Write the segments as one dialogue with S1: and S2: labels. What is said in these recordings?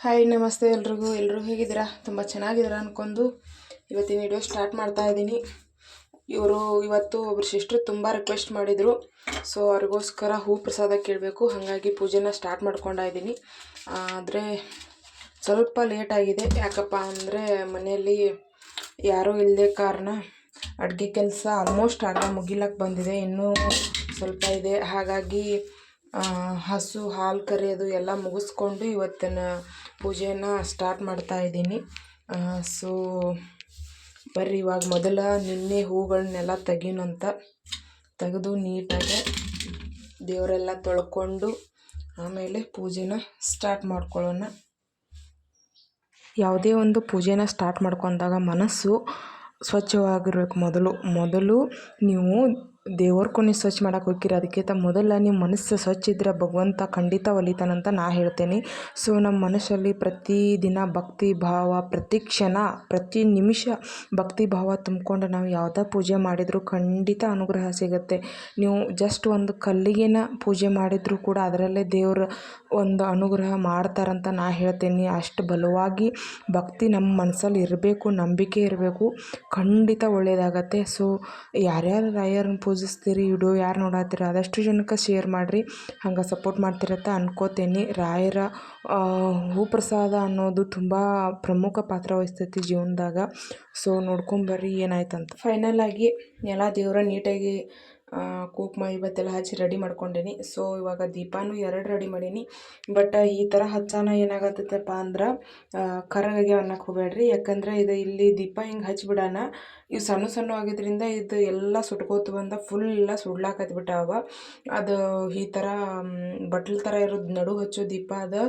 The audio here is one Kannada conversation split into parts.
S1: ಹಾಯ್, ನಮಸ್ತೆ ಎಲ್ರಿಗೂ. ಎಲ್ಲರೂ ಹೇಗಿದ್ದೀರಾ? ತುಂಬ ಚೆನ್ನಾಗಿದ್ದೀರಾ ಅಂದ್ಕೊಂಡು ಇವತ್ತಿನ ವಿಡಿಯೋ ಸ್ಟಾರ್ಟ್ ಮಾಡ್ತಾ ಇದ್ದೀನಿ. ಇವರು ಇವತ್ತು ಒಬ್ಬರು ಸಿಸ್ಟ್ರು ತುಂಬ ರಿಕ್ವೆಸ್ಟ್ ಮಾಡಿದರು. ಸೊ ಅವ್ರಿಗೋಸ್ಕರ ಹೂ ಪ್ರಸಾದ ಕೇಳಬೇಕು. ಹಾಗಾಗಿ ಪೂಜೆನ ಸ್ಟಾರ್ಟ್ ಮಾಡ್ಕೊಂಡ ಇದ್ದೀನಿ. ಆದರೆ ಸ್ವಲ್ಪ ಲೇಟ್ ಆಗಿದೆ. ಯಾಕಪ್ಪ ಅಂದರೆ ಮನೆಯಲ್ಲಿ ಯಾರೂ ಇಲ್ಲದೆ ಕಾರಣ ಅಡುಗೆ ಕೆಲಸ ಆಲ್ಮೋಸ್ಟ್ ಅರ್ಧ ಮುಗಿಲಕ್ಕೆ ಬಂದಿದೆ. ಇನ್ನೂ ಸ್ವಲ್ಪ ಇದೆ. ಹಾಗಾಗಿ ಹಸು, ಹಾಲು ಕರೆಯೋದು ಎಲ್ಲ ಮುಗಿಸ್ಕೊಂಡು ಇವತ್ತಿನ ಪೂಜೆನ ಸ್ಟಾರ್ಟ್ ಮಾಡ್ತಾ ಇದ್ದೀನಿ. ಸೊ ಬರ್ರಿ, ಇವಾಗ ಮೊದಲ ನಿನ್ನೆ ಹೂಗಳನ್ನೆಲ್ಲ ತೆಗೀನಂತ ತೆಗೆದು ನೀಟಾಗಿ ದೇವರೆಲ್ಲ ತೊಳ್ಕೊಂಡು ಆಮೇಲೆ ಪೂಜೆನ ಸ್ಟಾರ್ಟ್ ಮಾಡ್ಕೊಳ್ಳೋಣ. ಯಾವುದೇ ಒಂದು ಪೂಜೆನ ಸ್ಟಾರ್ಟ್ ಮಾಡ್ಕೊಂಡಾಗ ಮನಸ್ಸು ಸ್ವಚ್ಛವಾಗಿರಬೇಕು ಮೊದಲು. ಮೊದಲು ನೀವು ದೇವ್ರ ಕೊನೆ ಸ್ವಚ್ಛ ಮಾಡಕ್ಕೆ ಹೋಗ್ತೀರ? ಅದಕ್ಕಿಂತ ಮೊದಲ ನಿಮ್ಮ ಮನಸ್ಸು ಸ್ವಚ್ಛ ಇದ್ದರೆ ಭಗವಂತ ಖಂಡಿತ ಒಲಿತಾನಂತ ನಾ ಹೇಳ್ತೇನೆ. ಸೊ ನಮ್ಮ ಮನಸ್ಸಲ್ಲಿ ಪ್ರತಿ ದಿನ ಭಕ್ತಿ ಭಾವ, ಪ್ರತಿ ಕ್ಷಣ, ಪ್ರತಿ ನಿಮಿಷ ಭಕ್ತಿ ಭಾವ ತುಂಬಿಕೊಂಡು ನಾವು ಯಾವುದೇ ಪೂಜೆ ಮಾಡಿದರೂ ಖಂಡಿತ ಅನುಗ್ರಹ ಸಿಗುತ್ತೆ. ನೀವು ಜಸ್ಟ್ ಒಂದು ಕಲ್ಲಿಗೆನ ಪೂಜೆ ಮಾಡಿದರೂ ಕೂಡ ಅದರಲ್ಲೇ ದೇವ್ರ ಒಂದು ಅನುಗ್ರಹ ಮಾಡ್ತಾರಂತ ನಾ ಹೇಳ್ತೇನೆ. ಅಷ್ಟು ಬಲವಾಗಿ ಭಕ್ತಿ ನಮ್ಮ ಮನಸ್ಸಲ್ಲಿ ಇರಬೇಕು, ನಂಬಿಕೆ ಇರಬೇಕು, ಖಂಡಿತ ಒಳ್ಳೆಯದಾಗತ್ತೆ ಸೊ ಯಾರ್ಯಾರು ರಾಯರನ್ನ ಪೂಜಿಸ್ತೀರಿ ವಿಡಿಯೋ ಯಾರು ನೋಡತ್ತೀರ? ಆದಷ್ಟು ಜನಕ್ಕೆ ಶೇರ್ ಮಾಡಿರಿ. ಹಂಗೆ ಸಪೋರ್ಟ್ ಮಾಡ್ತಿರತ್ತ ಅನ್ಕೋತೀನಿ. ರಾಯರ ಹೂಪ್ರಸಾದ ಅನ್ನೋದು ತುಂಬ ಪ್ರಮುಖ ಪಾತ್ರ ವಹಿಸ್ತೈತಿ ಜೀವನದಾಗ. ಸೊ ನೋಡ್ಕೊಂಬರ್ರಿ ಏನಾಯ್ತಂತ. ಫೈನಲ್ ಆಗಿ ಎಲ್ಲ ದೇವರ ನೀಟಾಗಿ ಕುಂಕುಮ ಇವತ್ತೆಲ್ಲ ಹಚ್ಚಿ ರೆಡಿ ಮಾಡ್ಕೊಂಡೀನಿ. ಸೊ ಇವಾಗ ದೀಪಾನು ಎರಡು ರೆಡಿ ಮಾಡೀನಿ. ಬಟ್ ಈ ಥರ ಹಚ್ಚಾನ ಏನಾಗತ್ತಪ್ಪ ಅಂದ್ರೆ ಕರಗಾಗಿ ಅನ್ನಕ್ಕೆ ಹೋಗ್ಬೇಡ್ರಿ ಯಾಕಂದ್ರೆ ಇದು ಇಲ್ಲಿ ದೀಪ ಹಿಂಗೆ ಹಚ್ಚಿಬಿಡೋಣ ಇವು ಸಣ್ಣ ಸಣ್ಣ ಆಗಿದ್ರಿಂದ ಇದು ಎಲ್ಲ ಸುಟ್ಕೋತ ಬಂದ ಫುಲ್ ಎಲ್ಲ ಸುಡ್ಲಾಕತ್ಬಿಟ್ಟಾವ ಅದು ಈ ಥರ ಬಟ್ಲು ಥರ ಇರೋದು ನಡು ಹಚ್ಚೋ ದೀಪ ಅದು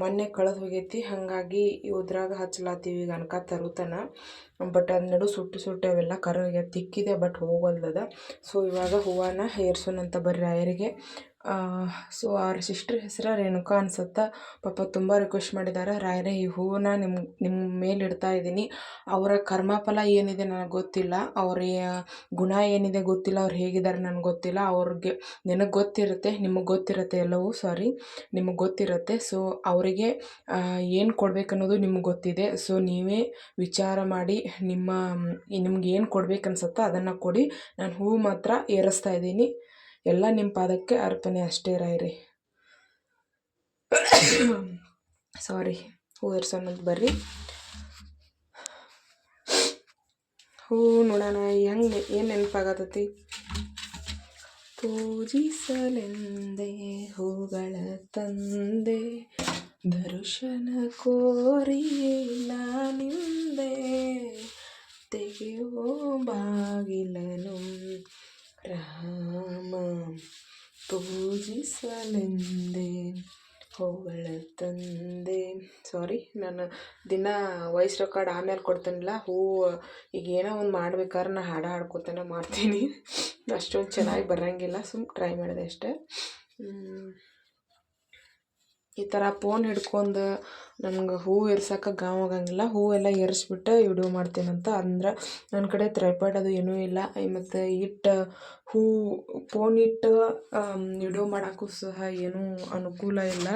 S1: ಮೊನ್ನೆ ಕಳೆದು ಹೋಗೈತಿ. ಹಾಗಾಗಿ ಇದ್ರಾಗ ಹಚ್ಲಾತೀವಿ ಈಗ ಅನ್ಕ ತರುತನ. ಬಟ್ ಅದು ನಡು ಸುಟ್ಟು ಸುಟ್ಟು ಅವೆಲ್ಲ ಕರಗೆ ತಿಕ್ಕಿದೆ ಬಟ್ ಹೋಗಲ್ದದ. ಸೊ ಇವಾಗ ಹೂವನ ಏರ್ಸೋಣಂತ ಬರ್ರಿ ರಾಯರಿಗೆ ಸೊ ಅವ್ರ ಸಿಸ್ಟ್ರ್ ಹೆಸರು ರೇಣುಕಾ ಅನ್ಸುತ್ತೆ. ಪಾಪ ತುಂಬ ರಿಕ್ವೆಸ್ಟ್ ಮಾಡಿದ್ದಾರೆ ರಾಯರೇ ಈ ಹೂವನ್ನ ನಿಮ್ಮ ನಿಮ್ಮ ಮೇಲೆ ಇಡ್ತಾ ಇದ್ದೀನಿ. ಅವರ ಕರ್ಮಫಲ ಏನಿದೆ ನನಗೆ ಗೊತ್ತಿಲ್ಲ. ಅವ್ರ ಗುಣ ಏನಿದೆ ಗೊತ್ತಿಲ್ಲ. ಅವ್ರು ಹೇಗಿದ್ದಾರೆ ನನಗೆ ಗೊತ್ತಿಲ್ಲ. ಅವ್ರಿಗೆ ನಿನಗೆ ಗೊತ್ತಿರುತ್ತೆ, ನಿಮಗೆ ಗೊತ್ತಿರುತ್ತೆ ಎಲ್ಲವೂ ಸಾರಿ ನಿಮಗೆ ಗೊತ್ತಿರುತ್ತೆ. ಸೊ ಅವರಿಗೆ ಏನು ಕೊಡಬೇಕನ್ನೋದು ನಿಮ್ಗೆ ಗೊತ್ತಿದೆ. ಸೊ ನೀವೇ ವಿಚಾರ ಮಾಡಿ ನಿಮ್ಮ, ನಿಮ್ಗೆ ಏನು ಕೊಡ್ಬೇಕು ಅನ್ಸುತ್ತೋ ಅದನ್ನು ಕೊಡಿ. ನಾನು ಹೂವು ಮಾತ್ರ ಏರಿಸ್ತಾ ಇದ್ದೀನಿ. ಎಲ್ಲ ನಿಮ್ಮ ಪಾದಕ್ಕೆ ಅರ್ಪಣೆ ಅಷ್ಟೇ ರಾಯ್ರಿ. ಸಾರಿ ಹೂ ಏರ್ಸೋಣಂತ ಬರ್ರಿ. ಹೂ ನೋಡೋಣ, ಹೆಂಗೆ ಏನು ನೆನಪಾಗತ್ತತಿ ಪೂಜಿಸಲೆಂದೇ ಹೂಗಳ ತಂದೆ, ದರ್ಶನ ಕೋರಿಲ್ಲ ನಿಂದೆ ತೆಗೆಯೋ ಬಾಗಿಲನು ರಾಮ ಪೂಜಿಸಲೆಂದೇ, ಹೋಗಳ ತಂದೆ. ಸಾರಿ ನಾನು ದಿನ ವಾಯ್ಸ್ ರೆಕಾರ್ಡ್ ಆಮೇಲೆ ಕೊಡ್ತೇನಲ್ಲ? ಹೂ, ಈಗ ಏನೋ ಒಂದು ಮಾಡ್ಬೇಕಾದ್ರೆ ನಾನು ಹಾಡು ಹಾಡ್ಕೊತಾನೆ ಮಾಡ್ತೀನಿ. ಅಷ್ಟೊಂದು ಚೆನ್ನಾಗಿ ಬರೋಂಗಿಲ್ಲ ಸುಮ್ಮನೆ ಟ್ರೈ ಮಾಡಿದೆ ಅಷ್ಟೇ. ಈ ಥರ ಫೋನ್ ಹಿಡ್ಕೊಂಡು ನಮ್ಗೆ ಹೂ ಏರ್ಸಕ್ಕೆ ಗಾವ್ ಆಗಂಗಿಲ್ಲ. ಹೂವೆಲ್ಲ ಏರಿಸ್ಬಿಟ್ಟು ವಿಡಿಯೋ ಮಾಡ್ತೀನಂತ. ಅಂದ್ರೆ ನನ್ನ ಕಡೆ ಟ್ರೈಪಾಡ್ ಅದು ಏನೂ ಇಲ್ಲ. ಮತ್ತು ಇಟ್ಟು ಹೂ ಫೋನ್ ಇಟ್ಟು ವಿಡಿಯೋ ಮಾಡೋಕ್ಕೂ ಸಹ ಏನೂ ಅನುಕೂಲ ಇಲ್ಲ.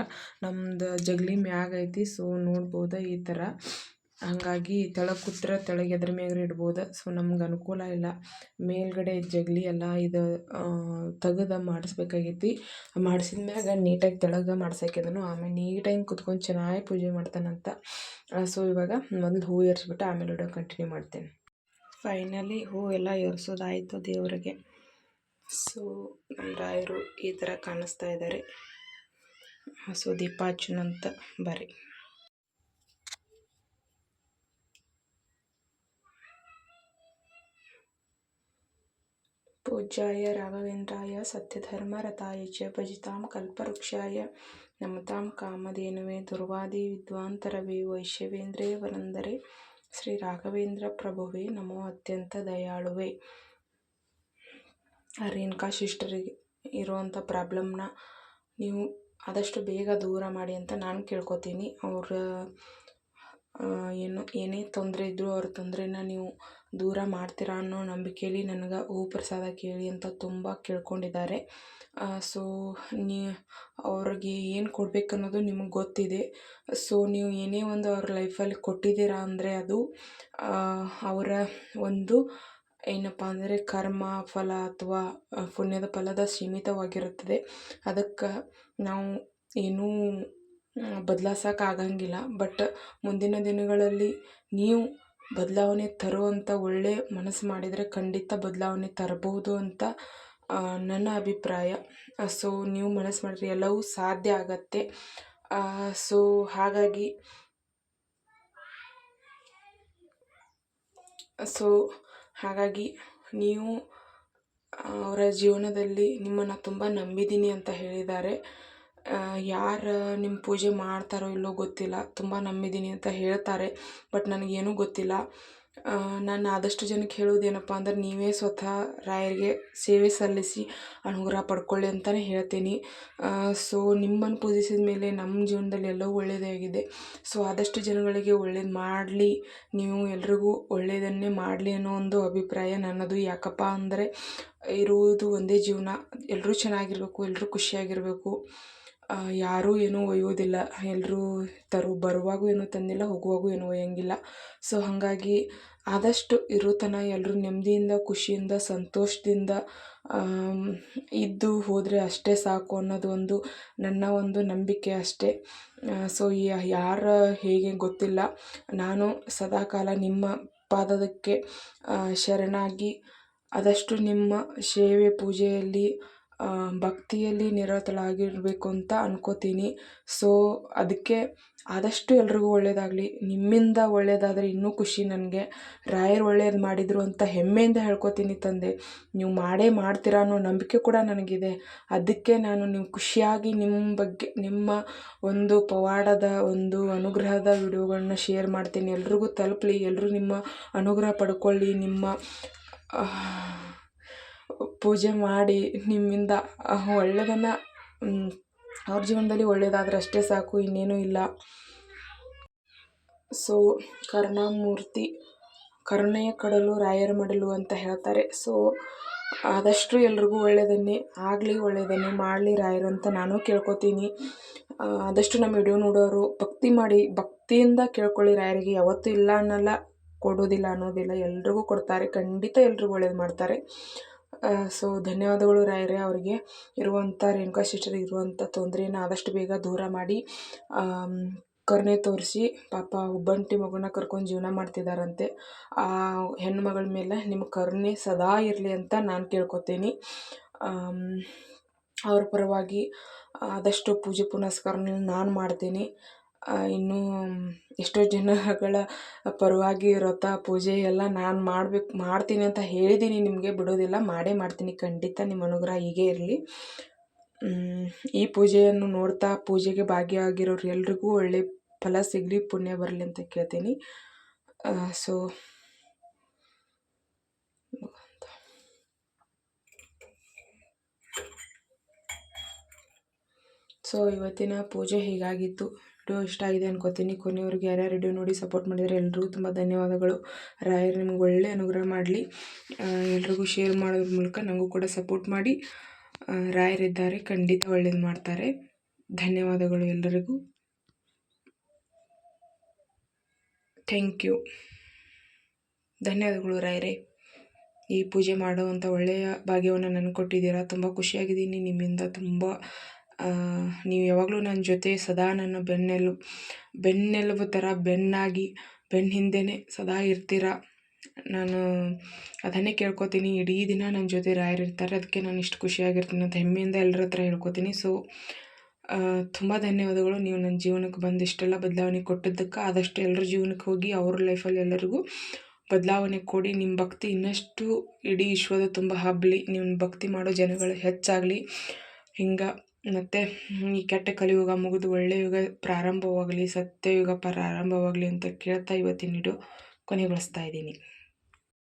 S1: ನಮ್ದು ಜಗಲಿ ಮ್ಯಾಗ ಐತಿ. ಸೊ ನೋಡ್ಬೋದು ಈ ಥರ ಹಾಗಾಗಿ ತೆಳಗೆ ಕೂತ್ರೆ ತೆಳಗೆ ಎದ್ರ ಮೇಲೆ ಇಡ್ಬೋದು. ಸೊ ನಮ್ಗೆ ಅನುಕೂಲ ಇಲ್ಲ. ಮೇಲ್ಗಡೆ ಜಗಲಿ ಎಲ್ಲ ಇದು ತೆಗೆದು ಮಾಡಿಸ್ಬೇಕಾಗೈತಿ. ಮಾಡಿಸಿದ ಮ್ಯಾಗ ನೀಟಾಗಿ ತೆಳಗೆ ಮಾಡ್ಸಾಕಿದನು ಆಮೇಲೆ ನೀಟಾಗಿ ಕುತ್ಕೊಂಡು ಚೆನ್ನಾಗಿ ಪೂಜೆ ಮಾಡ್ತಾನಂತ. ಸೊ ಇವಾಗ ಮೊದಲು ಹೂ ಏರಿಸ್ಬಿಟ್ಟು ಆಮೇಲೆ ಇಡೋ ಕಂಟಿನ್ಯೂ ಮಾಡ್ತೇನೆ. ಫೈನಲಿ ಹೂ ಎಲ್ಲ ಏರಿಸೋದಾಯಿತು ದೇವರಿಗೆ. ಸೊ ನಮ್ಮ ರಾಯರು ಈ ಥರ ಕಾಣಿಸ್ತಾ ಇದ್ದಾರೆ ಸೊ ದೀಪ ಹಚ್ಚುನಂತ ಬರ್ರಿ. ಪೂಜ್ಯಾಯ ರಾಘವೇಂದ್ರಾಯ ಸತ್ಯಧರ್ಮರತಾಯ ಚ ಭಜಿತಾಂ ಕಲ್ಪವೃಕ್ಷಾಯ ನಮತಾಂ ಕಾಮಧೇನುವೆ ದುರ್ವಾದಿ ವಿದ್ವಾಂತರವೇ ವೈಶ್ಯವೇಂದ್ರೇ ವರಂದರೆ. ಶ್ರೀ ರಾಘವೇಂದ್ರ ಪ್ರಭುವೆ ನಮೋ ಅತ್ಯಂತ ದಯಾಳುವೆ. ರೇಣುಕಾ ಸಿಸ್ಟರಿಗೆ ಇರುವಂಥ ಪ್ರಾಬ್ಲಮ್ನ ನೀವು ಆದಷ್ಟು ಬೇಗ ದೂರ ಮಾಡಿ ಅಂತ ನಾನು ಕೇಳ್ಕೊತೀನಿ. ಅವ್ರ ಏನು, ಏನೇ ತೊಂದರೆ ಇದ್ದರೂ ಅವ್ರ ತೊಂದರೆನ ನೀವು ದೂರ ಮಾಡ್ತೀರಾ ಅನ್ನೋ ನಂಬಿಕೆಯಲ್ಲಿ ನನಗೆ ಹೂ ಪ್ರಸಾದ ಕೇಳಿ ಅಂತ ತುಂಬ ಕೇಳ್ಕೊಂಡಿದ್ದಾರೆ. ಸೊ, ನೀ, ಅವ್ರಿಗೆ ಏನು ಕೊಡ್ಬೇಕು ಅನ್ನೋದು ನಿಮಗೆ ಗೊತ್ತಿದೆ. ಸೊ, ನೀವು ಏನೇ ಒಂದು ಅವ್ರ ಲೈಫಲ್ಲಿ ಕೊಟ್ಟಿದ್ದೀರ ಅಂದರೆ ಅದು ಅವರ ಒಂದು ಏನಪ್ಪ ಅಂದರೆ ಕರ್ಮ, ಫಲ ಅಥವಾ ಪುಣ್ಯದ ಫಲದ ಸೀಮಿತವಾಗಿರುತ್ತದೆ. ಅದಕ್ಕೆ ನಾವು ಏನೂ ಬದ್ಲಾಯ್ಸಕ್ಕೆ ಆಗಂಗಿಲ್ಲ ಬಟ್ ಮುಂದಿನ ದಿನಗಳಲ್ಲಿ ನೀವು ಬದಲಾವಣೆ ತರುವಂಥ ಒಳ್ಳೆಯ ಮನಸ್ಸು ಮಾಡಿದರೆ ಖಂಡಿತ ಬದಲಾವಣೆ ತರಬಹುದು ಅಂತ ನನ್ನ ಅಭಿಪ್ರಾಯ. ಸೊ ನೀವು ಮನಸ್ಸು ಮಾಡಿದ್ರೆ ಎಲ್ಲವೂ ಸಾಧ್ಯ ಆಗತ್ತೆ. ಸೊ ಹಾಗಾಗಿ ಸೊ ಹಾಗಾಗಿ ನೀವು ಅವರ ಜೀವನದಲ್ಲಿ ನಿಮ್ಮನ್ನು ತುಂಬ ನಂಬಿದ್ದೀನಿ ಅಂತ ಹೇಳಿದ್ದಾರೆ. ಯಾರು ನಿಮ್ಮ ಪೂಜೆ ಮಾಡ್ತಾರೋ ಇಲ್ಲೋ ಗೊತ್ತಿಲ್ಲ. ತುಂಬ ನಂಬಿದ್ದೀನಿ ಅಂತ ಹೇಳ್ತಾರೆ, ಬಟ್ ನನಗೇನೂ ಗೊತ್ತಿಲ್ಲ. ನಾನು ಆದಷ್ಟು ಜನಕ್ಕೆ ಹೇಳೋದೇನಪ್ಪ ಅಂದ್ರೆ, ನೀವೇ ಸ್ವತಃ ರಾಯರಿಗೆ ಸೇವೆ ಸಲ್ಲಿಸಿ ಅನುಗ್ರಹ ಪಡ್ಕೊಳ್ಳಿ ಅಂತಲೇ ಹೇಳ್ತೀನಿ. ಸೊ ನಿಮ್ಮನ್ನು ಪೂಜಿಸಿದ ಮೇಲೆ ನಮ್ಮ ಜೀವನದಲ್ಲಿ ಎಲ್ಲವೂ ಒಳ್ಳೆಯದೇ ಆಗಿದೆ. ಸೊ ಆದಷ್ಟು ಜನಗಳಿಗೆ ಒಳ್ಳೇದು ಮಾಡಲಿ, ನೀವು ಎಲ್ರಿಗೂ ಒಳ್ಳೆಯದನ್ನೇ ಮಾಡಲಿ ಅನ್ನೋ ಒಂದು ಅಭಿಪ್ರಾಯ ನನ್ನದು. ಯಾಕಪ್ಪ ಅಂದರೆ, ಇರುವುದು ಒಂದೇ ಜೀವನ. ಎಲ್ಲರೂ ಚೆನ್ನಾಗಿರಬೇಕು ಎಲ್ಲರೂ ಖುಷಿಯಾಗಿರಬೇಕು. ಯಾರೂ ಏನೂ ಒಯ್ಯೋದಿಲ್ಲ. ಎಲ್ಲರೂ ತರು, ಬರುವಾಗೂ ಏನೂ ತಂದಿಲ್ಲ, ಹೋಗುವಾಗೂ ಏನೂ ಒಯ್ಯಂಗಿಲ್ಲ. ಸೊ, ಹಾಗಾಗಿ ಆದಷ್ಟು ಇರೋ ಎಲ್ಲರೂ ನೆಮ್ಮದಿಯಿಂದ, ಖುಷಿಯಿಂದ, ಸಂತೋಷದಿಂದ ಇದ್ದು ಹೋದರೆ ಅಷ್ಟೇ ಸಾಕು ಅನ್ನೋದು ಒಂದು ನನ್ನ ಒಂದು ನಂಬಿಕೆ ಅಷ್ಟೇ. ಸೊ ಯಾರು ಹೇಗೆ ಗೊತ್ತಿಲ್ಲ. ನಾನು ಸದಾಕಾಲ ನಿಮ್ಮ ಪಾದಕ್ಕೆ ಶರಣಾಗಿ ಆದಷ್ಟು ನಿಮ್ಮ ಸೇವೆ ಪೂಜೆಯಲ್ಲಿ ಭಕ್ತಿಯಲ್ಲಿ ನಿರತಳಾಗಿರಬೇಕು ಅಂತ ಅಂದ್ಕೋತೀನಿ ಸೊ ಅದಕ್ಕೆ ಆದಷ್ಟು ಎಲ್ರಿಗೂ ಒಳ್ಳೆಯದಾಗಲಿ ನಿಮ್ಮಿಂದ ಒಳ್ಳೆಯದಾದರೆ ಇನ್ನೂ ಖುಷಿ ನನಗೆ. ರಾಯರು ಒಳ್ಳೆಯದು ಮಾಡಿದರು ಅಂತ ಹೆಮ್ಮೆಯಿಂದ ಹೇಳ್ಕೊತೀನಿ ತಂದೆ. ನೀವು ಮಾಡೇ ಮಾಡ್ತೀರಾ ಅನ್ನೋ ನಂಬಿಕೆ ಕೂಡ ನನಗಿದೆ. ಅದಕ್ಕೆ ನಾನು ನೀವು ಖುಷಿಯಾಗಿ ನಿಮ್ಮ ಬಗ್ಗೆ, ನಿಮ್ಮ ಒಂದು ಪವಾಡದ, ಒಂದು ಅನುಗ್ರಹದ ವಿಡಿಯೋಗಳನ್ನ ಶೇರ್ ಮಾಡ್ತೀನಿ. ಎಲ್ರಿಗೂ ತಲುಪಲಿ. ಎಲ್ಲರೂ ನಿಮ್ಮ ಅನುಗ್ರಹ ಪಡ್ಕೊಳ್ಳಿ. ನಿಮ್ಮ ಪೂಜೆ ಮಾಡಿ ನಿಮ್ಮಿಂದ ಒಳ್ಳೆಯದನ್ನು ಅವ್ರ ಜೀವನದಲ್ಲಿ ಒಳ್ಳೆಯದಾದ್ರೆ ಅಷ್ಟೇ ಸಾಕು, ಇನ್ನೇನೂ ಇಲ್ಲ. ಸೊ ಕರುಣಾಮೂರ್ತಿ, ಕರುಣೆಯ ಕಡಲು ರಾಯರ ಮಡಲು ಅಂತ ಹೇಳ್ತಾರೆ. ಸೊ ಆದಷ್ಟು ಎಲ್ರಿಗೂ ಒಳ್ಳೆಯದನ್ನೇ ಆಗಲಿ ಒಳ್ಳೆಯದನ್ನೇ ಮಾಡಲಿ ರಾಯರು ಅಂತ ನಾನು ಕೇಳ್ಕೊತೀನಿ. ಆದಷ್ಟು ನಮ್ಮ ವಿಡಿಯೋ ನೋಡೋರು ಭಕ್ತಿ ಮಾಡಿ, ಭಕ್ತಿಯಿಂದ ಕೇಳ್ಕೊಳ್ಳಿ ರಾಯರಿಗೆ. ಯಾವತ್ತೂ ಇಲ್ಲ ಅನ್ನೋಲ್ಲ, ಕೊಡೋದಿಲ್ಲ ಅನ್ನೋದಿಲ್ಲ, ಎಲ್ರಿಗೂ ಕೊಡ್ತಾರೆ, ಖಂಡಿತ ಎಲ್ರಿಗೂ ಒಳ್ಳೇದು ಮಾಡ್ತಾರೆ. ಸೊ ಧನ್ಯವಾದಗಳು ರಾಯರೇ ಅವರಿಗೆ. ಇರುವಂಥ ರೇಣುಕಾ ಸಿಸ್ಟರಿಗೆ ಇರುವಂಥ ತೊಂದರೆನ ಆದಷ್ಟು ಬೇಗ ದೂರ ಮಾಡಿ ಕರುಣೆ ತೋರಿಸಿ, ಪಾಪ ಒಬ್ಬಂಟಿ ಮಗುನ ಕರ್ಕೊಂಡು ಜೀವನ ಮಾಡ್ತಿದ್ದಾರಂತೆ ಆ ಹೆಣ್ಣು ಮಗಳ ಮೇಲೆ ನಿಮ್ಮ ಕರುಣೆ ಸದಾ ಇರಲಿ ಅಂತ ನಾನು ಕೇಳ್ಕೊತೀನಿ. ಅವ್ರ ಪರವಾಗಿ ಆದಷ್ಟು ಪೂಜೆ ಪುನಸ್ಕಾರನ ನಾನು ಮಾಡ್ತೀನಿ. ಇನ್ನೂ ಎಷ್ಟೋ ಜನಗಳ ಪರವಾಗಿ ವ್ರತ ಪೂಜೆ ಎಲ್ಲ ನಾನು ಮಾಡ್ಬೇಕು, ಮಾಡ್ತೀನಿ ಅಂತ ಹೇಳಿದ್ದೀನಿ ನಿಮಗೆ, ಬಿಡೋದಿಲ್ಲ, ಮಾಡೇ ಮಾಡ್ತೀನಿ, ಖಂಡಿತ ನಿಮ್ಮ ಅನುಗ್ರಹ ಹೀಗೇ ಇರಲಿ. ಈ ಪೂಜೆಯನ್ನು ನೋಡ್ತಾ ಪೂಜೆಗೆ ಭಾಗಿಯಾಗಿರೋರು ಎಲ್ರಿಗೂ ಒಳ್ಳೆ ಫಲ ಸಿಗಲಿ, ಪುಣ್ಯ ಬರಲಿ ಅಂತ ಕೇಳ್ತೀನಿ. ಸೊ ಸೊ, ಇವತ್ತಿನ ಪೂಜೆ ಹೀಗಾಗಿತ್ತು ವಿಡಿಯೋ ಇಷ್ಟ ಆಗಿದೆ ಅನ್ಕೋತೀನಿ. ಕೊನೆಯವ್ರಿಗೆ ಯಾರ್ಯಾರು ವಿಡಿಯೋ ನೋಡಿ ಸಪೋರ್ಟ್ ಮಾಡಿದರೆ ಎಲ್ಲರಿಗೂ ತುಂಬ ಧನ್ಯವಾದಗಳು. ರಾಯರು ನಿಮ್ಗೆ ಒಳ್ಳೆ ಅನುಗ್ರಹ ಮಾಡಲಿ. ಎಲ್ರಿಗೂ ಶೇರ್ ಮಾಡೋದ್ರ ಮೂಲಕ ನನಗೂ ಕೂಡ ಸಪೋರ್ಟ್ ಮಾಡಿ. ರಾಯರಿದ್ದಾರೆ ಖಂಡಿತ ಒಳ್ಳೇದು ಮಾಡ್ತಾರೆ. ಧನ್ಯವಾದಗಳು ಎಲ್ಲರಿಗೂ ಥ್ಯಾಂಕ್ ಯು. ಧನ್ಯವಾದಗಳು ರಾಯರೇ. ಈ ಪೂಜೆ ಮಾಡುವಂಥ ಒಳ್ಳೆಯ ಭಾಗ್ಯವನ್ನು ನನಗೆ ಕೊಟ್ಟಿದ್ದೀರಾ. ತುಂಬ ಖುಷಿಯಾಗಿದ್ದೀನಿ. ನಿಮ್ಮಿಂದ ತುಂಬ ನೀವು ಯಾವಾಗಲೂ ನನ್ನ ಜೊತೆ ಸದಾ ನನ್ನ ಬೆನ್ನೆಲು, ಬೆನ್ನೆಲುಬು ಥರ ಬೆನ್ನಾಗಿ ಬೆನ್ನ ಹಿಂದೆಯೇ ಸದಾ ಇರ್ತೀರ. ನಾನು ಅದನ್ನೇ ಕೇಳ್ಕೊತೀನಿ, ಇಡೀ ದಿನ ನನ್ನ ಜೊತೆ ರಾಯರಿರ್ತಾರೆ ಅದಕ್ಕೆ ನಾನು ಇಷ್ಟು ಖುಷಿಯಾಗಿರ್ತೀನಿ ಅಂತ ಹೆಮ್ಮೆಯಿಂದ ಎಲ್ಲರ ಹತ್ರ ಹೇಳ್ಕೊತೀನಿ. ಸೊ ತುಂಬ ಧನ್ಯವಾದಗಳು. ನೀವು ನನ್ನ ಜೀವನಕ್ಕೆ ಬಂದು ಇಷ್ಟೆಲ್ಲ ಬದಲಾವಣೆ ಕೊಟ್ಟಿದ್ದಕ್ಕೆ ಆದಷ್ಟು ಎಲ್ಲರ ಜೀವನಕ್ಕೆ ಹೋಗಿ ಅವ್ರ ಲೈಫಲ್ಲಿ ಎಲ್ಲರಿಗೂ ಬದಲಾವಣೆ ಕೊಡಿ. ನಿಮ್ಮ ಭಕ್ತಿ ಇನ್ನಷ್ಟು ಇಡೀ ವಿಶ್ವದ ತುಂಬ ಹಬ್ಬಲಿ ನಿಮ್ಮ ಭಕ್ತಿ ಮಾಡೋ ಜನಗಳು ಹೆಚ್ಚಾಗಲಿ. ಹಿಂಗೆ ಮತ್ತು ಈ ಕೆಟ್ಟ ಕಲಿಯುಗ ಮುಗಿದು ಒಳ್ಳೆಯ ಯುಗ ಪ್ರಾರಂಭವಾಗಲಿ, ಸತ್ಯಯುಗ ಪ್ರಾರಂಭವಾಗಲಿ ಅಂತ ಕೇಳ್ತಾ ಇವತ್ತಿನ ವಿಡಿಯೋ ಕೊನೆಗೊಳಿಸ್ತಾ ಇದ್ದೀನಿ.